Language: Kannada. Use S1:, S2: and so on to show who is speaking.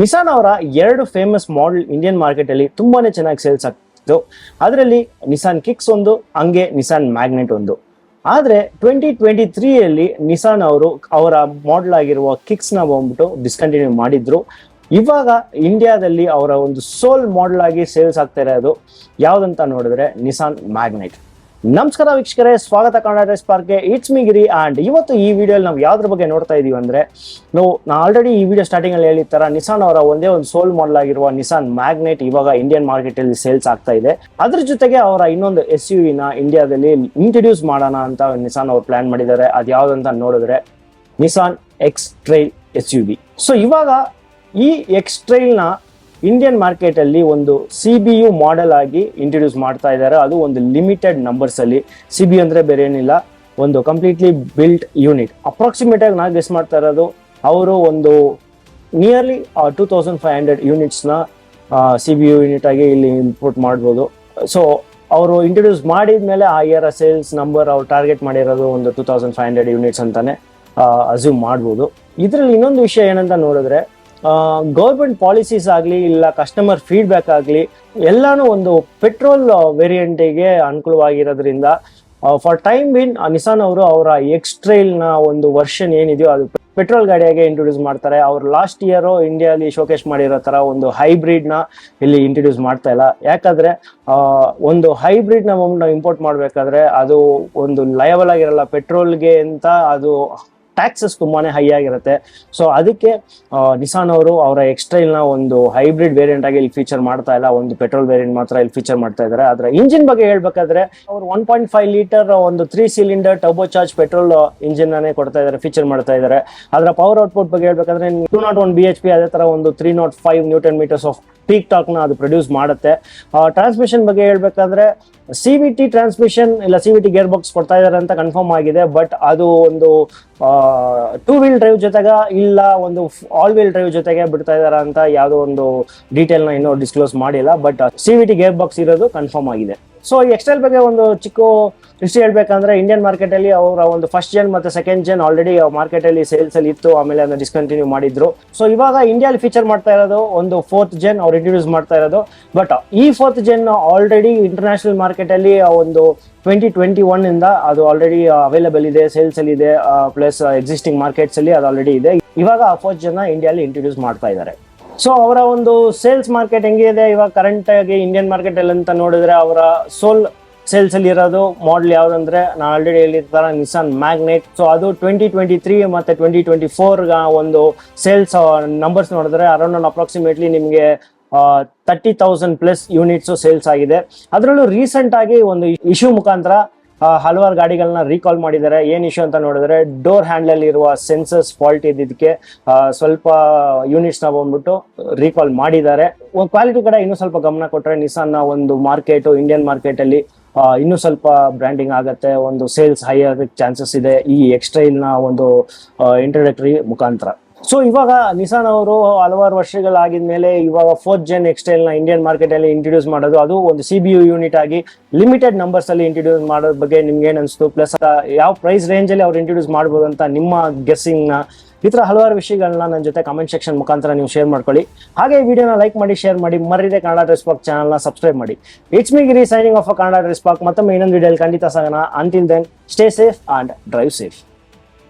S1: ನಿಸಾನ್ ಅವರ ಎರಡು ಫೇಮಸ್ ಮಾಡೆಲ್ ಇಂಡಿಯನ್ ಮಾರ್ಕೆಟ್ ಅಲ್ಲಿ ತುಂಬಾನೇ ಚೆನ್ನಾಗಿ ಸೇಲ್ಸ್ ಆಗ್ತಿತ್ತು. ಅದರಲ್ಲಿ ನಿಸಾನ್ ಕಿಕ್ಸ್ ಒಂದು, ಹಂಗೆ ನಿಸಾನ್ ಮ್ಯಾಗ್ನೆಟ್ ಒಂದು. ಆದ್ರೆ ಟ್ವೆಂಟಿ ಟ್ವೆಂಟಿ ತ್ರೀಯಲ್ಲಿ ನಿಸಾನ್ ಅವರು ಅವರ ಮಾಡೆಲ್ ಆಗಿರುವ ಕಿಕ್ಸ್ನ ಬಂದ್ಬಿಟ್ಟು ಡಿಸ್ಕಂಟಿನ್ಯೂ ಮಾಡಿದ್ರು. ಇವಾಗ ಇಂಡಿಯಾದಲ್ಲಿ ಅವರ ಒಂದು ಸೋಲ್ ಮಾಡೆಲ್ ಆಗಿ ಸೇಲ್ಸ್ ಆಗ್ತಾ ಇರೋದು ಯಾವ್ದಂತ ನೋಡಿದ್ರೆ ನಿಸಾನ್ ಮ್ಯಾಗ್ನೆಟ್ ನಮಸ್ಕಾರ ವೀಕ್ಷಕರೇ, ಸ್ವಾಗತ ಕನ್ನಡ ಪಾರ್ಕ್ಗೆ. ಇಟ್ಸ್ ಮಿ ಗಿರಿ ಅಂಡ್ ಇವತ್ತು ಈ ವಿಡಿಯೋಲಿ ನಾವು ಯಾವ್ದ್ರ ಬಗ್ಗೆ ನೋಡ್ತಾ ಇದೀವಿ ಅಂದ್ರೆ, ನಾವು ನಾ ಆಲ್ರೆಡಿ ಈ ವಿಡಿಯೋ ಸ್ಟಾರ್ಟಿಂಗ್ ಅಲ್ಲಿ ಹೇಳಿದ ತರ ನಿಸಾನ್ ಅವರ ಒಂದೇ ಒಂದು ಸೋಲ್ ಮಾಡಲ್ ಆಗಿರುವ ನಿಸಾನ್ ಮ್ಯಾಗ್ನೆಟ್ ಇವಾಗ ಇಂಡಿಯನ್ ಮಾರ್ಕೆಟ್ ಅಲ್ಲಿ ಸೇಲ್ಸ್ ಆಗ್ತಾ ಇದೆ. ಅದ್ರ ಜೊತೆಗೆ ಅವರ ಇನ್ನೊಂದು ಎಸ್ ಯು ನ ಇಂಡಿಯಾದಲ್ಲಿ ಇಂಟ್ರೊಡ್ಯೂಸ್ ಮಾಡೋಣ ಅಂತ ನಿಸಾನ್ ಅವರು ಪ್ಲಾನ್ ಮಾಡಿದ್ದಾರೆ. ಅದು ಯಾವ್ದಂತ ನೋಡಿದ್ರೆ Nissan X trail S U V so ಇವಾಗ ಈ ಎಕ್ಸ್ನ ಇಂಡಿಯನ್ ಮಾರ್ಕೆಟ್ ಅಲ್ಲಿ ಒಂದು ಸಿ ಬಿ ಯು ಮಾಡೆಲ್ ಆಗಿ ಇಂಟ್ರೊಡ್ಯೂಸ್ ಮಾಡ್ತಾ ಇದ್ದಾರೆ. ಅದು ಒಂದು ಲಿಮಿಟೆಡ್ ನಂಬರ್ಸ್ ಅಲ್ಲಿ. ಸಿ ಬಿ ಅಂದ್ರೆ ಬೇರೆ ಏನಿಲ್ಲ ಒಂದು ಕಂಪ್ಲೀಟ್ಲಿ ಬಿಲ್ಟ್ ಯೂನಿಟ್ ಅಪ್ರಾಕ್ಸಿಮೇಟ್ ಆಗಿ ನಾ ಗೆಸ್ ಮಾಡ್ತಾ ಇರೋದು, ಅವರು ಒಂದು nearly two thousand five hundred ಯೂನಿಟ್ಸ್ನ C B U unit ಆಗಿ ಇಲ್ಲಿ ಇಂಪೋರ್ಟ್ ಮಾಡ್ಬೋದು. ಸೊ ಅವರು ಇಂಟ್ರೊಡ್ಯೂಸ್ ಮಾಡಿದ್ಮೇಲೆ ಆ ಇಯರ್ ಸೇಲ್ಸ್ ನಂಬರ್ ಅವ್ರು ಟಾರ್ಗೆಟ್ ಮಾಡಿರೋದು ಒಂದು two thousand five hundred units ಅಂತಾನೆ ಅಸ್ಯೂಮ್ ಮಾಡ್ಬೋದು. ಇದರಲ್ಲಿ ಇನ್ನೊಂದು ವಿಷಯ ಏನಂತ ನೋಡಿದ್ರೆ ಗೌರ್ಮೆಂಟ್ ಪಾಲಿಸೀಸ್ ಆಗಲಿ, ಇಲ್ಲ ಕಸ್ಟಮರ್ ಫೀಡ್ಬ್ಯಾಕ್ ಆಗಲಿ, ಎಲ್ಲಾನು ಒಂದು ಪೆಟ್ರೋಲ್ ವೇರಿಯಂಟಿಗೆ ಅನುಕೂಲವಾಗಿರೋದ್ರಿಂದ ಫಾರ್ ಟೈಮ್ ಬಿನ್ ನಿಸಾನ್ ಅವರು ಅವರ ಎಕ್ಸ್ಟ್ರೈಲ್ನ ಒಂದು ವರ್ಷನ್ ಏನಿದೆಯೋ ಅದು ಪೆಟ್ರೋಲ್ ಗಾಡಿಯಾಗೆ ಇಂಟ್ರೊಡ್ಯೂಸ್ ಮಾಡ್ತಾರೆ. ಅವ್ರು ಲಾಸ್ಟ್ ಇಯರು ಇಂಡಿಯಾಲಿ ಶೋಕೇಸ್ ಮಾಡಿರೋ ತರ ಒಂದು ಹೈಬ್ರಿಡ್ನ ಇಲ್ಲಿ ಇಂಟ್ರೊಡ್ಯೂಸ್ ಮಾಡ್ತಾ ಇಲ್ಲ. ಯಾಕಂದ್ರೆ ಒಂದು ಹೈಬ್ರಿಡ್ನ ನಾವು ಇಂಪೋರ್ಟ್ ಮಾಡಬೇಕಾದ್ರೆ ಅದು ಒಂದು ಲಯಬಲ್ ಆಗಿರಲ್ಲ. ಪೆಟ್ರೋಲ್ಗೆ ಅಂತ ಅದು ಟ್ಯಾಕ್ಸಸ್ ತುಂಬಾನೇ ಹೈ ಆಗಿರುತ್ತೆ. ಸೊ ಅದಕ್ಕೆ ನಿಸಾನ್ ಅವರು ಅವರ ಎಕ್ಸ್ಟ್ರೈಲ್ನ ಒಂದು ಹೈಬ್ರಿಡ್ ವೇರಿಯಂಟ್ ಆಗಿ ಇಲ್ಲಿ ಫೀಚರ್ ಮಾಡ್ತಾ ಇಲ್ಲ. ಒಂದು ಪೆಟ್ರೋಲ್ ವೇರಿಯಂಟ್ ಮಾತ್ರ ಇಲ್ಲಿ ಫೀಚರ್ ಮಾಡ್ತಾ ಇದ್ದಾರೆ. ಅದರ ಇಂಜಿನ್ ಬಗ್ಗೆ ಹೇಳ್ಬೇಕಾದ್ರೆ, ಅವರು ಒನ್ ಪಾಯಿಂಟ್ ಫೈವ್ ಲೀಟರ್ ಒಂದು three cylinder turbo charge petrol engine ನೇ ಕೊಡ್ತಾ ಇದ್ದಾರೆ ಫೀಚರ್ ಮಾಡ್ತಾ ಇದ್ದಾರೆ. ಅದರ ಪವರ್ ಔಟ್ಪುಟ್ ಬಗ್ಗೆ ಹೇಳ್ಬೇಕಾದ್ರೆ two naught one B H P ಅದೇ ತರ ಒಂದು three naught five newton metres of peak ಟಾಕ್ನ ಅದು ಪ್ರೊಡ್ಯೂಸ್ ಮಾಡುತ್ತೆ. ಟ್ರಾನ್ಸ್ಮಿಷನ್ ಬಗ್ಗೆ ಹೇಳ್ಬೇಕಾದ್ರೆ ಸಿ ವಿ ಟಿ ಟ್ರಾನ್ಸ್ಮಿಷನ್ ಇಲ್ಲ ಸಿ ಟಿ ಗೇರ್ ಬಾಕ್ಸ್ ಕೊಡ್ತಾ ಇದಾರೆ ಅಂತ ಕನ್ಫರ್ಮ್ ಆಗಿದೆ ಬಟ್ ಅದು ಒಂದು ಟೂ ವೀಲ್ ಡ್ರೈವ್ ಜೊತೆಗ ಇಲ್ಲ, ಒಂದು ಆಲ್ ವೀಲ್ ಡ್ರೈವ್ ಜೊತೆಗೆ ಬಿಡ್ತಾ ಇದ್ದಾರೆ ಅಂತ ಯಾವುದೋ ಒಂದು ಡೀಟೇಲ್ನ ಇನ್ನೂ ಡಿಸ್ಕ್ಲೋಸ್ ಮಾಡಿಲ್ಲ but C V T gear box ಇರೋದು ಕನ್ಫರ್ಮ್ ಆಗಿದೆ. ಸೊ ಈ ಎಕ್ಸ್ಟೈಲ್ ಬಗ್ಗೆ ಒಂದು ಚಿಕ್ಕ ಹಿಸ್ಟ್ರಿ ಹೇಳ್ಬೇಕಂದ್ರೆ ಇಂಡಿಯನ್ ಮಾರ್ಕೆಟ್ ಅಲ್ಲಿ ಅವರ ಒಂದು ಫಸ್ಟ್ ಜನ್ ಮತ್ತೆ ಸೆಕೆಂಡ್ ಜನ್ ಆಲ್ರೆಡಿ ಮಾರ್ಕೆಟ್ ಅಲ್ಲಿ ಸೇಲ್ಸ್ ಅಲ್ಲಿ ಇತ್ತು, ಆಮೇಲೆ ಅದನ್ನ ಡಿಸ್ಕಂಟಿನ್ಯೂ ಮಾಡಿದ್ರು. ಸೊ ಇವಾಗ ಇಂಡಿಯಾಲಿ ಫೀಚರ್ ಮಾಡ್ತಾ ಇರೋದು ಒಂದು ಫೋರ್ತ್ ಜೆನ್ ಅವ್ರು ಇಂಟ್ರೊಡ್ಯೂಸ್ ಮಾಡ್ತಾ ಇರೋದು. ಬಟ್ ಈ fourth gen already international market ಅಲ್ಲಿ ಆ ಒಂದು ಟ್ವೆಂಟಿ ಟ್ವೆಂಟಿ ಒನ್ ಇಂದ ಅದು ಆಲ್ರೆಡಿ ಅವೈಲೇಬಲ್ ಇದೆ ಸೇಲ್ಸ್ ಅಲ್ಲಿ ಇದೆ ಪ್ಲಸ್ ಎಕ್ಸಿಸ್ಟಿಂಗ್ ಮಾರ್ಕೆಟ್ಸ್ ಅಲ್ಲಿ ಅದು ಆಲ್ರೆಡಿ ಇದೆ. ಇವಾಗ ಆ ಫೋರ್ತ್ ಜನ ಇಂಡಿಯಾಲಿ ಇಂಟ್ರೊಡ್ಯೂಸ್ ಮಾಡ್ತಾ ಇದ್ದಾರೆ. ಸೊ ಅವರ ಒಂದು ಸೇಲ್ಸ್ ಮಾರ್ಕೆಟ್ ಹೆಂಗಿದೆ ಇವಾಗ ಕರೆಂಟ್ ಆಗಿ ಇಂಡಿಯನ್ ಮಾರ್ಕೆಟ್ ಅಲ್ಲಿ ಅಂತ ನೋಡಿದ್ರೆ ಅವರ ಸೋಲ್ ಸೇಲ್ಸ್ ಅಲ್ಲಿ ಇರೋದು ಮಾಡೆಲ್ ಯಾವ್ದಂದ್ರೆ, ನಾ ಆಲ್ರೆಡಿ ಹೇಳಿರ್ತಾರ ನಿಸಾನ್ ಮ್ಯಾಗ್ನೆಟ್ ಸೊ ಅದು ಟ್ವೆಂಟಿ ಟ್ವೆಂಟಿ ತ್ರೀ ಮತ್ತೆ ಟ್ವೆಂಟಿ ಟ್ವೆಂಟಿ ಫೋರ್ ಒಂದು ಸೇಲ್ಸ್ ನಂಬರ್ಸ್ ನೋಡಿದ್ರೆ ಅರೌಂಡ್ ಅಪ್ರಾಕ್ಸಿಮೇಟ್ಲಿ ನಿಮಗೆ thirty thousand plus units sales ಆಗಿದೆ. ಅದರಲ್ಲೂ ರೀಸೆಂಟ್ ಆಗಿ ಒಂದು ಇಶ್ಯೂ ಮುಖಾಂತರ ಹಲವಾರು ಗಾಡಿಗಳನ್ನ ರೀಕಾಲ್ ಮಾಡಿದ್ದಾರೆ. ಏನ್ ಇಶ್ಯೂ ಅಂತ ನೋಡಿದ್ರೆ ಡೋರ್ ಹ್ಯಾಂಡಲ್ ಇರುವ ಸೆನ್ಸರ್ಸ್ ಫಾಲ್ಟ್ ಇದ್ದಿದ್ದಕ್ಕೆ ಸ್ವಲ್ಪ ಯೂನಿಟ್ಸ್ನ ಬಂದ್ಬಿಟ್ಟು ರೀಕಾಲ್ ಮಾಡಿದ್ದಾರೆ. ಕ್ವಾಲಿಟಿ ಕಡೆ ಇನ್ನೂ ಸ್ವಲ್ಪ ಗಮನ ಕೊಟ್ರೆ ನಿಸಾನ್ನ ಒಂದು ಮಾರ್ಕೆಟ್ ಇಂಡಿಯನ್ ಮಾರ್ಕೆಟ್ ಅಲ್ಲಿ ಇನ್ನೂ ಸ್ವಲ್ಪ ಬ್ರ್ಯಾಂಡಿಂಗ್ ಆಗತ್ತೆ. ಒಂದು ಸೇಲ್ಸ್ ಹೈ ಆಗಕ್ಕೆ ಚಾನ್ಸಸ್ ಇದೆ ಈ ಎಕ್ಸ್ಟ್ರೈಲ್ನ ಒಂದು ಇಂಟ್ರಡಕ್ಟರಿ ಮುಖಾಂತರ. ಸೊ ಇವಾಗ ನಿಸಾನ್ ಅವರು ಹಲವಾರು ವರ್ಷಗಳಾಗಿದ್ಮೇಲೆ ಇವಾಗ ಫೋರ್ತ್ ಜನ್ ಎಕ್ಸ್ಟೈಲ್ನ ಇಂಡಿಯನ್ ಮಾರ್ಕೆಟ್ ಅಲ್ಲಿ ಇಂಟ್ರೊಡ್ಯೂಸ್ ಮಾಡೋದು. ಅದು ಒಂದು ಸಿ ಬಿ ಯು ಯೂನಿಟ್ ಆಗಿ ಲಿಮಿಟೆಡ್ ನಂಬರ್ಸ್ ಅಲ್ಲಿ ಇಂಟ್ರೊಡ್ಯೂಸ್ ಮಾಡೋದ್ ಬಗ್ಗೆ ನಿಮ್ಗೆ ಏನ್ ಅನ್ಸ್ತು? ಪ್ಲಸ್ ಯಾವ ಪ್ರೈಸ್ ರೇಂಜ್ ಅಲ್ಲಿ ಅವ್ರು ಇಂಟ್ರೊಡ್ಯೂಸ್ ಮಾಡ್ಬೋದು ಅಂತ ನಿಮ್ಮ ಗೆಸ್ಸಿಂಗ್ನ ಈ ತರ ಹಲವಾರು ವಿಷಯಗಳನ್ನ ನನ್ನ ಜೊತೆ ಕಮೆಂಟ್ ಸೆಕ್ಷನ್ ಮುಖಾಂತರ ನೀವು ಶೇರ್ ಮಾಡ್ಕೊಳ್ಳಿ. ಹಾಗೆ ಈ ವಿಡಿಯೋನ ಲೈಕ್ ಮಾಡಿ ಶೇರ್ ಮಾಡಿ, ಮರಿದೆ ಕನ್ನಡ ಡ್ರೆಸ್ ಪಾಕ್ ಚಾನಲ್ನ ಸಬ್ಸ್ಕ್ರೈಬ್ ಮಾಡಿ. It's me Giri signing off Kannada dress pack ಮತ್ತೊಮ್ಮೆ ಇನ್ನೊಂದು ವಿಡಿಯೋ ಖಂಡಿತ ಸಾಗೋಣ. Until then stay safe and drive safe